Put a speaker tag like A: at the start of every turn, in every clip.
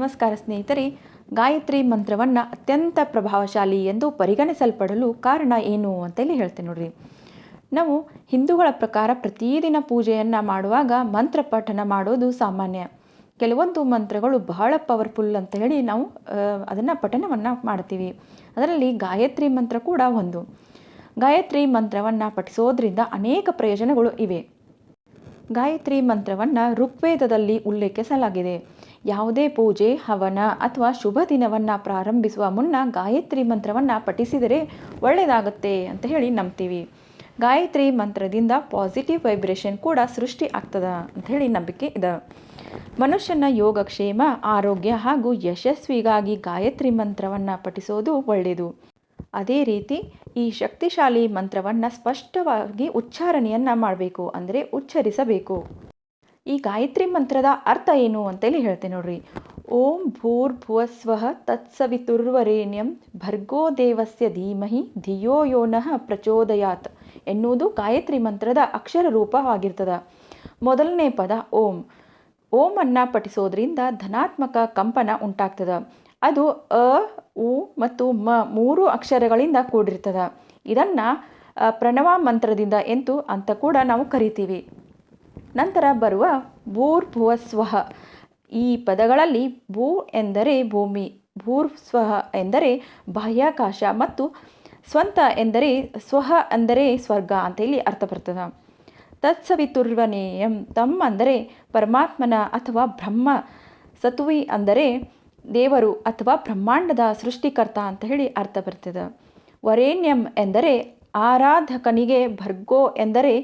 A: ನಮಸ್ಕಾರ ಸ್ನೇಹಿತರೆ, ಗಾಯತ್ರಿ ಮಂತ್ರವನ್ನು ಅತ್ಯಂತ ಪ್ರಭಾವಶಾಲಿ ಎಂದು ಪರಿಗಣಿಸಲ್ಪಡಲು ಕಾರಣ ಏನು ಅಂತೇಳಿ ಹೇಳ್ತೇನೆ ನೋಡ್ರಿ. ನಾವು ಹಿಂದೂಗಳ ಪ್ರಕಾರ ಪ್ರತಿದಿನ ಪೂಜೆಯನ್ನು ಮಾಡುವಾಗ ಮಂತ್ರ ಪಠನ ಮಾಡೋದು ಸಾಮಾನ್ಯ. ಕೆಲವೊಂದು ಮಂತ್ರಗಳು ಬಹಳ ಪವರ್ಫುಲ್ ಅಂತ ಹೇಳಿ ನಾವು ಅದನ್ನು ಪಠನವನ್ನು ಮಾಡ್ತೀವಿ. ಅದರಲ್ಲಿ ಗಾಯತ್ರಿ ಮಂತ್ರ ಕೂಡ ಒಂದು. ಗಾಯತ್ರಿ ಮಂತ್ರವನ್ನು ಪಠಿಸೋದ್ರಿಂದ ಅನೇಕ ಪ್ರಯೋಜನಗಳು ಇವೆ. ಗಾಯತ್ರಿ ಮಂತ್ರವನ್ನು ಋಗ್ವೇದದಲ್ಲಿ ಉಲ್ಲೇಖಿಸಲಾಗಿದೆ. ಯಾವುದೇ ಪೂಜೆ, ಹವನ ಅಥವಾ ಶುಭ ದಿನವನ್ನು ಪ್ರಾರಂಭಿಸುವ ಮುನ್ನ ಗಾಯತ್ರಿ ಮಂತ್ರವನ್ನು ಪಠಿಸಿದರೆ ಒಳ್ಳೆಯದಾಗುತ್ತೆ ಅಂತ ಹೇಳಿ ನಂಬ್ತೀವಿ. ಗಾಯತ್ರಿ ಮಂತ್ರದಿಂದ ಪಾಸಿಟಿವ್ ವೈಬ್ರೇಷನ್ ಕೂಡ ಸೃಷ್ಟಿ ಆಗ್ತದ ಅಂತ ಹೇಳಿ ನಂಬಿಕೆ ಇದ. ಮನುಷ್ಯನ ಯೋಗಕ್ಷೇಮ, ಆರೋಗ್ಯ ಹಾಗೂ ಯಶಸ್ವಿಗಾಗಿ ಗಾಯತ್ರಿ ಮಂತ್ರವನ್ನು ಪಠಿಸೋದು ಒಳ್ಳೆಯದು. ಅದೇ ರೀತಿ ಈ ಶಕ್ತಿಶಾಲಿ ಮಂತ್ರವನ್ನು ಸ್ಪಷ್ಟವಾಗಿ ಉಚ್ಚಾರಣೆಯನ್ನು ಮಾಡಬೇಕು, ಅಂದರೆ ಉಚ್ಚರಿಸಬೇಕು. ಈ ಗಾಯತ್ರಿ ಮಂತ್ರದ ಅರ್ಥ ಏನು ಅಂತೇಳಿ ಹೇಳ್ತೇನೆ ನೋಡ್ರಿ. ಓಂ ಭೂರ್ಭುವಸ್ವಃ ತತ್ಸವಿತುರ್ವರೇಣ್ಯಂ ಭರ್ಗೋ ದೇವಸ್ಯ ಧೀಮಹಿ ಧಿಯೋ ಯೋನಃ ಪ್ರಚೋದಯಾತ್ ಎನ್ನುವುದು ಗಾಯತ್ರಿ ಮಂತ್ರದ ಅಕ್ಷರ ರೂಪವಾಗಿರ್ತದ ಮೊದಲನೇ ಪದ ಓಂ. ಓಮನ್ನು ಪಠಿಸೋದ್ರಿಂದ ಧನಾತ್ಮಕ ಕಂಪನ ಉಂಟಾಗ್ತದ. ಅದು ಅ, ಉ ಮತ್ತು ಮ ಮೂರು ಅಕ್ಷರಗಳಿಂದ ಕೂಡಿರ್ತದ. ಇದನ್ನು ಪ್ರಣವ ಮಂತ್ರದಿಂದ ಎಂತು ಅಂತ ಕೂಡ ನಾವು ಕರಿತೀವಿ. ನಂತರ ಬರುವ ಭೂರ್ಭುವ ಸ್ವಹ ಈ ಪದಗಳಲ್ಲಿ ಭೂ ಎಂದರೆ ಭೂಮಿ ಭೂರ್ ಸ್ವಹ ಎಂದರೆ ಬಾಹ್ಯಾಕಾಶ ಮತ್ತು ಸ್ವಂತ ಎಂದರೆ ಸ್ವಹ ಅಂದರೆ ಸ್ವರ್ಗ ಅಂತ ಇಲ್ಲಿ ಅರ್ಥ ಬರ್ತದೆ. ತತ್ಸವಿತುರ್ವನೇಯಂ ತಮ್ ಅಂದರೆ ಪರಮಾತ್ಮನ ಅಥವಾ ಬ್ರಹ್ಮ ಸತುವಿ ಅಂದರೆ ದೇವರು ಅಥವಾ ಬ್ರಹ್ಮಾಂಡದ ಸೃಷ್ಟಿಕರ್ತ ಅಂತ ಹೇಳಿ ಅರ್ಥ ಬರ್ತದೆ. ವರೇಣ್ಯಂ ಎಂದರೆ ಆರಾಧಕನಿಗೆ ಭರ್ಗೋ ಎಂದರೆ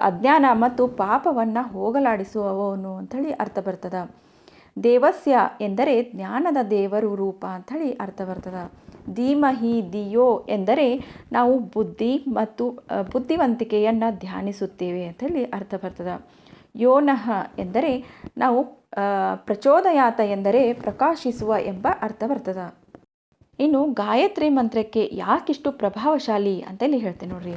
A: ಅಜ್ಞಾನ ಮತ್ತು ಪಾಪವನ್ನು ಹೋಗಲಾಡಿಸುವವನು ಅಂಥೇಳಿ ಅರ್ಥ ಬರ್ತದೆ. ದೇವಸ್ಯ ಎಂದರೆ ಜ್ಞಾನದ ದೇವರು ರೂಪ ಅಂಥೇಳಿ ಅರ್ಥ ಬರ್ತದೆ. ಧೀಮಹಿ ದಿಯೋ ಎಂದರೆ ನಾವು ಬುದ್ಧಿ ಮತ್ತು ಬುದ್ಧಿವಂತಿಕೆಯನ್ನು ಧ್ಯಾನಿಸುತ್ತೇವೆ ಅಂಥೇಳಿ ಅರ್ಥ ಬರ್ತದೆ. ಯೋನಃ ಎಂದರೆ ನಾವು ಪ್ರಚೋದಯಾತ ಎಂದರೆ ಪ್ರಕಾಶಿಸುವ ಎಂಬ ಅರ್ಥ ಬರ್ತದೆ. ಇನ್ನು ಗಾಯತ್ರಿ ಮಂತ್ರಕ್ಕೆ ಯಾಕಿಷ್ಟು ಪ್ರಭಾವಶಾಲಿ ಅಂತೇಳಿ ಹೇಳ್ತೇನೆ ನೋಡ್ರಿ.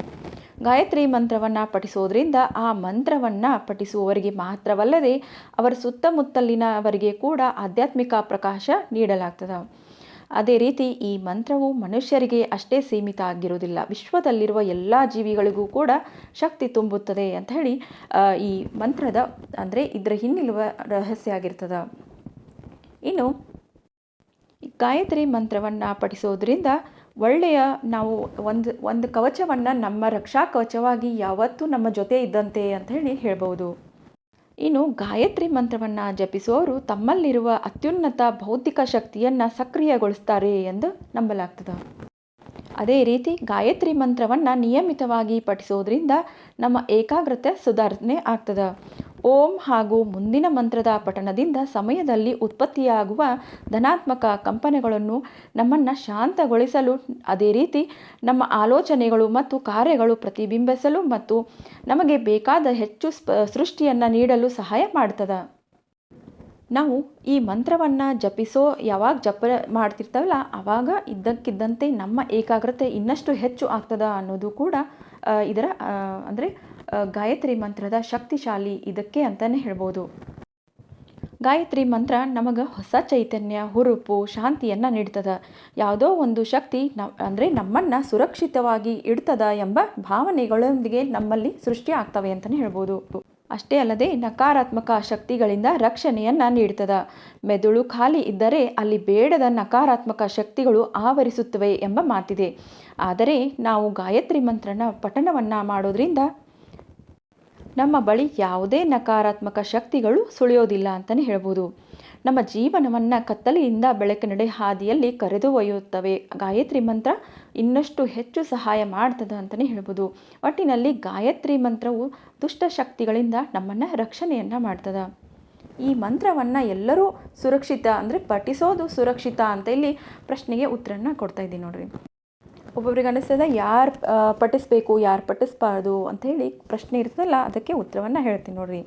A: ಗಾಯತ್ರಿ ಮಂತ್ರವನ್ನು ಪಠಿಸೋದ್ರಿಂದ ಆ ಮಂತ್ರವನ್ನು ಪಠಿಸುವವರಿಗೆ ಮಾತ್ರವಲ್ಲದೆ ಅವರ ಸುತ್ತಮುತ್ತಲಿನವರಿಗೆ ಕೂಡ ಆಧ್ಯಾತ್ಮಿಕ ಪ್ರಕಾಶ ನೀಡಲಾಗ್ತದೆ. ಅದೇ ರೀತಿ ಈ ಮಂತ್ರವು ಮನುಷ್ಯರಿಗೆ ಅಷ್ಟೇ ಸೀಮಿತ ಆಗಿರೋದಿಲ್ಲ ವಿಶ್ವದಲ್ಲಿರುವ ಎಲ್ಲ ಜೀವಿಗಳಿಗೂ ಕೂಡ ಶಕ್ತಿ ತುಂಬುತ್ತದೆ ಅಂತ ಹೇಳಿ ಈ ಮಂತ್ರದ, ಅಂದರೆ ಇದರ ಹಿನ್ನಿಲುವ ರಹಸ್ಯ ಆಗಿರ್ತದೆ. ಇನ್ನು ಗಾಯತ್ರಿ ಮಂತ್ರವನ್ನು ಪಠಿಸೋದ್ರಿಂದ ಒಳ್ಳೆಯ ನಾವು ಒಂದು ಒಂದು ಕವಚವನ್ನು ನಮ್ಮ ರಕ್ಷಾ ಕವಚವಾಗಿ ಯಾವತ್ತೂ ನಮ್ಮ ಜೊತೆ ಇದ್ದಂತೆ ಅಂತ ಹೇಳಿ ಹೇಳ್ಬೋದು ಇನ್ನು ಗಾಯತ್ರಿ ಮಂತ್ರವನ್ನು ಜಪಿಸುವವರು ತಮ್ಮಲ್ಲಿರುವ ಅತ್ಯುನ್ನತ ಭೌತಿಕ ಶಕ್ತಿಯನ್ನು ಸಕ್ರಿಯಗೊಳಿಸ್ತಾರೆ ಎಂದು ನಂಬಲಾಗ್ತದೆ. ಅದೇ ರೀತಿ ಗಾಯತ್ರಿ ಮಂತ್ರವನ್ನು ನಿಯಮಿತವಾಗಿ ಪಠಿಸೋದ್ರಿಂದ ನಮ್ಮ ಏಕಾಗ್ರತೆ ಸುಧಾರಣೆ ಆಗ್ತದೆ. ಓಂ ಹಾಗೂ ಮುಂದಿನ ಮಂತ್ರದ ಪಠಣದಿಂದ ಸಮಯದಲ್ಲಿ ಉತ್ಪತ್ತಿಯಾಗುವ ಧನಾತ್ಮಕ ಕಂಪನೆಗಳನ್ನು ನಮ್ಮನ್ನು ಶಾಂತಗೊಳಿಸಲು, ಅದೇ ರೀತಿ ನಮ್ಮ ಆಲೋಚನೆಗಳು ಮತ್ತು ಕಾರ್ಯಗಳು ಪ್ರತಿಬಿಂಬಿಸಲು ಮತ್ತು ನಮಗೆ ಬೇಕಾದ ಹೆಚ್ಚು ಸೃಷ್ಟಿಯನ್ನು ನೀಡಲು ಸಹಾಯ ಮಾಡ್ತದೆ. ನಾವು ಈ ಮಂತ್ರವನ್ನು ಜಪಿಸೋ ಯಾವಾಗ ಜಪ ಮಾಡ್ತಿರ್ತವಲ್ಲ ಆವಾಗ ಇದ್ದಕ್ಕಿದ್ದಂತೆ ನಮ್ಮ ಏಕಾಗ್ರತೆ ಇನ್ನಷ್ಟು ಹೆಚ್ಚು ಆಗ್ತದ ಅನ್ನೋದು ಕೂಡ ಇದರ ಅಂದರೆ ಗಾಯತ್ರಿ ಮಂತ್ರದ ಶಕ್ತಿಶಾಲಿ ಇದಕ್ಕೆ ಅಂತಲೇ ಹೇಳ್ಬೋದು. ಗಾಯತ್ರಿ ಮಂತ್ರ ನಮಗೆ ಹೊಸ ಚೈತನ್ಯ, ಹುರುಪು, ಶಾಂತಿಯನ್ನು ನೀಡ್ತದ. ಯಾವುದೋ ಒಂದು ಶಕ್ತಿ ನ, ಅಂದರೆ ನಮ್ಮನ್ನು ಸುರಕ್ಷಿತವಾಗಿ ಇಡ್ತದ ಎಂಬ ಭಾವನೆಗಳೊಂದಿಗೆ ನಮ್ಮಲ್ಲಿ ಸೃಷ್ಟಿ ಆಗ್ತವೆ ಅಂತಲೇ ಹೇಳ್ಬೋದು. ಅಷ್ಟೇ ಅಲ್ಲದೆ ನಕಾರಾತ್ಮಕ ಶಕ್ತಿಗಳಿಂದ ರಕ್ಷಣೆಯನ್ನು ನೀಡ್ತದ. ಮೆದುಳು ಖಾಲಿ ಇದ್ದರೆ ಅಲ್ಲಿ ಬೇಡದ ನಕಾರಾತ್ಮಕ ಶಕ್ತಿಗಳು ಆವರಿಸುತ್ತವೆ ಎಂಬ ಮಾತಿದೆ. ಆದರೆ ನಾವು ಗಾಯತ್ರಿ ಮಂತ್ರನ ಪಠಣವನ್ನು ಮಾಡೋದ್ರಿಂದ ನಮ್ಮ ಬಳಿ ಯಾವುದೇ ನಕಾರಾತ್ಮಕ ಶಕ್ತಿಗಳು ಸುಳಿಯೋದಿಲ್ಲ ಅಂತಲೇ ಹೇಳ್ಬೋದು. ನಮ್ಮ ಜೀವನವನ್ನು ಕತ್ತಲೆಯಿಂದ ಬೆಳಕಿನಡೆ ಹಾದಿಯಲ್ಲಿ ಕರೆದು ಒಯ್ಯುತ್ತವೆ. ಗಾಯತ್ರಿ ಮಂತ್ರ ಇನ್ನಷ್ಟು ಹೆಚ್ಚು ಸಹಾಯ ಮಾಡ್ತದೆ ಅಂತಲೇ ಹೇಳ್ಬೋದು. ಒಟ್ಟಿನಲ್ಲಿ ಗಾಯತ್ರಿ ಮಂತ್ರವು ದುಷ್ಟ ಶಕ್ತಿಗಳಿಂದ ನಮ್ಮನ್ನು ರಕ್ಷಣೆಯನ್ನು ಮಾಡ್ತದೆ. ಈ ಮಂತ್ರವನ್ನು ಎಲ್ಲರೂ ಸುರಕ್ಷಿತ ಅಂದರೆ ಪಠಿಸೋದು ಸುರಕ್ಷಿತ ಅಂತ ಇಲ್ಲಿ ಪ್ರಶ್ನೆಗೆ ಉತ್ತರನ ಕೊಡ್ತಾ ಇದ್ದೀನಿ ನೋಡ್ರಿ. ಒಬ್ಬೊಬ್ರಿಗೆ ಅನಿಸ್ತದೆ ಯಾರು ಪಠಿಸ್ಬೇಕು, ಯಾರು ಪಠಿಸ್ಬಾರ್ದು ಹೇಳಿ ಪ್ರಶ್ನೆ ಇರ್ತದಲ್ಲ, ಅದಕ್ಕೆ ಉತ್ತರವನ್ನು ಹೇಳ್ತೀನಿ ನೋಡ್ರಿ.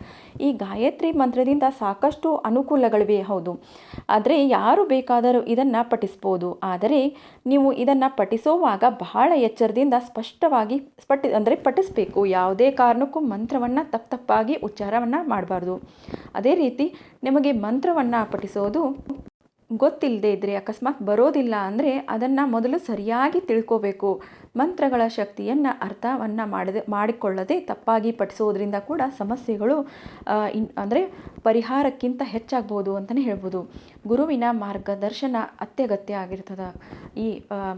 A: ಈ ಗಾಯತ್ರಿ ಮಂತ್ರದಿಂದ ಸಾಕಷ್ಟು ಅನುಕೂಲಗಳಿವೆ, ಹೌದು. ಆದರೆ ಯಾರು ಬೇಕಾದರೂ ಇದನ್ನು ಪಠಿಸ್ಬೋದು. ಆದರೆ ನೀವು ಇದನ್ನು ಪಠಿಸೋವಾಗ ಬಹಳ ಎಚ್ಚರದಿಂದ ಸ್ಪಷ್ಟವಾಗಿ ಪಠಿ, ಅಂದರೆ ಪಠಿಸಬೇಕು. ಯಾವುದೇ ಕಾರಣಕ್ಕೂ ಮಂತ್ರವನ್ನು ತಪ್ಪು ತಪ್ಪಾಗಿ ಉಚ್ಚಾರವನ್ನು ಮಾಡಬಾರ್ದು. ಅದೇ ರೀತಿ ನಿಮಗೆ ಮಂತ್ರವನ್ನು ಪಠಿಸೋದು ಗೊತ್ತಿಲ್ಲದೆ ಇದ್ದರೆ ಅಕಸ್ಮಾತ್ ಬರೋದಿಲ್ಲ ಅಂದರೆ ಅದನ್ನು ಮೊದಲು ಸರಿಯಾಗಿ ತಿಳ್ಕೋಬೇಕು. ಮಂತ್ರಗಳ ಶಕ್ತಿಯನ್ನು ಅರ್ಥವನ್ನು ಮಾಡದೆ, ಮಾಡಿಕೊಳ್ಳದೆ ತಪ್ಪಾಗಿ ಪಠಿಸೋದ್ರಿಂದ ಕೂಡ ಸಮಸ್ಯೆಗಳು ಇನ್, ಅಂದರೆ ಪರಿಹಾರಕ್ಕಿಂತ ಹೆಚ್ಚಾಗ್ಬೋದು ಅಂತಲೇ ಹೇಳ್ಬೋದು. ಗುರುವಿನ ಮಾರ್ಗದರ್ಶನ ಅತ್ಯಗತ್ಯ ಆಗಿರ್ತದೆ. ಈ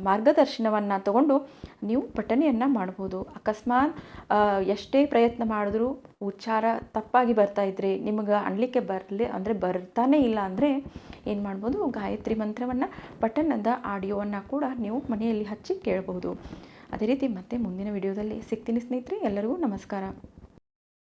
A: ಮಾರ್ಗದರ್ಶನವನ್ನು ತಗೊಂಡು ನೀವು ಪಠನೆಯನ್ನು ಮಾಡ್ಬೋದು. ಅಕಸ್ಮಾತ್ ಎಷ್ಟೇ ಪ್ರಯತ್ನ ಮಾಡಿದ್ರೂ ಉಚ್ಚಾರ ತಪ್ಪಾಗಿ ಬರ್ತಾ ಇದ್ರೆ, ನಿಮಗೆ ಅನ್ಲಿಕ್ಕೆ ಬರಲಿ, ಅಂದರೆ ಬರ್ತಾನೇ ಇಲ್ಲ ಅಂದರೆ ಏನು ಮಾಡ್ಬೋದು? ಗಾಯತ್ರಿ ಮಂತ್ರವನ್ನು ಪಠಣದ ಆಡಿಯೋವನ್ನು ಕೂಡ ನೀವು ಮನೆಯಲ್ಲಿ ಹಚ್ಚಿ ಕೇಳಬಹುದು ಅದೇ ರೀತಿ ಮತ್ತೆ ಮುಂದಿನ ವಿಡಿಯೋದಲ್ಲಿ ಸಿಗ್ತೀನಿ ಸ್ನೇಹಿತರೆ ಎಲ್ಲರಿಗೂ ನಮಸ್ಕಾರ.